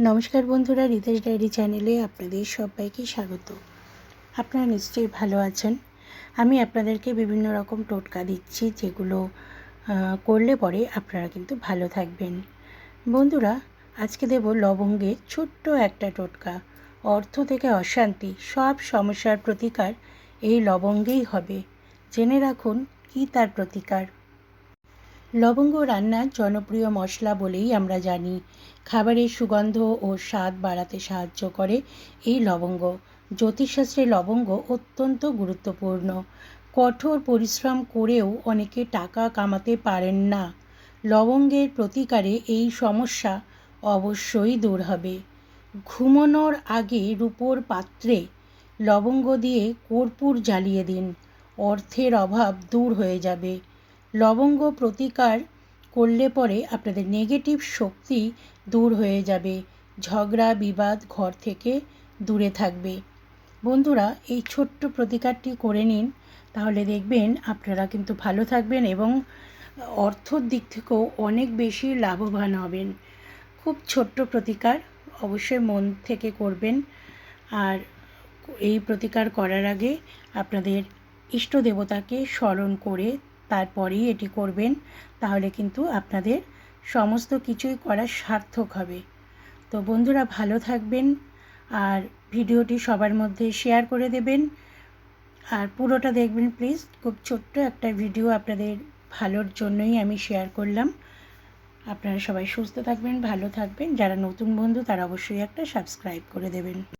নমস্কার বন্ধুরা, রিতেশ ডায়েরি চ্যানেলে আপনাদের সবাইকে স্বাগত। আপনারা নিশ্চয়ই ভালো আছেন। আমি আপনাদেরকে বিভিন্ন রকম টোটকা দিচ্ছি, যেগুলো করলে পরে আপনারা কিন্তু ভালো থাকবেন। বন্ধুরা, আজকে দেব লবঙ্গের ছোট্ট একটা টোটকা। অর্থ থেকে অশান্তি, সব সমস্যার প্রতিকার এই লবঙ্গেই হবে। জেনে রাখুন কী তার প্রতিকার। লবঙ্গ রান্নার জনপ্রিয় মশলা বলেই আমরা জানি। খাবারের সুগন্ধ ও স্বাদ বাড়াতে সাহায্য করে এই লবঙ্গ। জ্যোতিষশাস্ত্রে লবঙ্গ অত্যন্ত গুরুত্বপূর্ণ। কঠোর পরিশ্রম করেও অনেকে টাকা কামাতে পারেন না। লবঙ্গের প্রতিকারে এই সমস্যা অবশ্যই দূর হবে। ঘুমানোর আগে রূপোর পাত্রে লবঙ্গ দিয়ে কর্পূর জ্বালিয়ে দিন। অর্থের অভাব দূর হয়ে যাবে। লবঙ্গ প্রতিকার করলে পরে আপনাদের নেগেটিভ শক্তি দূর হয়ে যাবে। ঝগড়া, বিবাদ ঘর থেকে দূরে থাকবে। বন্ধুরা, এই ছোট্ট প্রতিকারটি করে নিন, তাহলে দেখবেন আপনারা কিন্তু ভালো থাকবেন এবং অর্থর দিক থেকেও অনেক বেশি লাভবান হবেন। খুব ছোট্ট প্রতিকার অবশ্যই মন থেকে করবেন। আর এই প্রতিকার করার আগে আপনাদের ইষ্ট দেবতাকে স্মরণ করে তারপরেই এটি করবেন, তাহলে কিন্তু আপনাদের সমস্ত কিছুই করা সার্থক হবে। তো বন্ধুরা, ভালো থাকবেন আর ভিডিওটি সবার মধ্যে শেয়ার করে দেবেন। আর পুরোটা দেখবেন প্লিজ, খুব ছোট্ট একটা ভিডিও আপনাদের ভালোর জন্যই আমি শেয়ার করলাম। আপনারা সবাই সুস্থ থাকবেন, ভালো থাকবেন। যারা নতুন বন্ধু, তারা অবশ্যই একটা সাবস্ক্রাইব করে দেবেন।